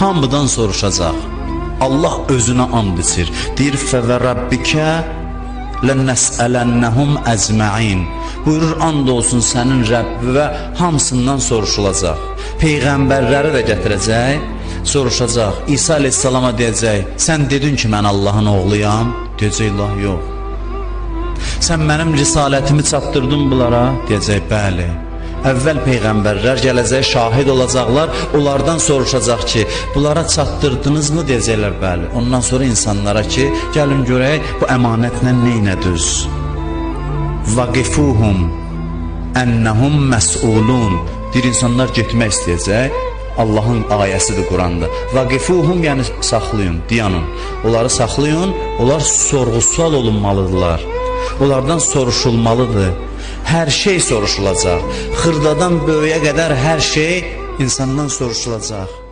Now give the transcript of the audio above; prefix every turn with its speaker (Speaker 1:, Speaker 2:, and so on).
Speaker 1: hamıdan soruşacaq. Allah özünə and içir. Deyir fə və rabbikə lənəsəlennəhum əcməin. Buyurur and olsun sənin Rəbbi və hamısından soruşulacaq. Peyğəmbərləri də gətirəcək, soruşacaq. İsa əleyhissalama deyəcək: "Sən dedin ki, mən Allahın oğluyam?" Deyəcək: "Allah yox." Sən mənim risalətimi çatdırdın bunlara? Deyəcək: "Bəli." Əvvəl peyğəmbərlər gələcək, şahid olacaqlar, onlardan soruşacaq ki, bunlara çatdırdınızmı? Deyəcəklər: "Bəli." Ondan sonra insanlara ki, gəlin görək bu əmanətlə nə etdiniz? Vaqifuhum ennehum məs'ulun. Dir insanlar getmək istəyəcək. Allahın ayəsidir Quranda. Vaqifuhum yəni saxlayın, dayanın. Onları saxlayın, onlar sorğu-sual olunmalıdırlar. Onlardan soruşulmalıdır. Hər şey soruşulacaq. Xırdadan böyüyə qədər hər şey insandan soruşulacaq.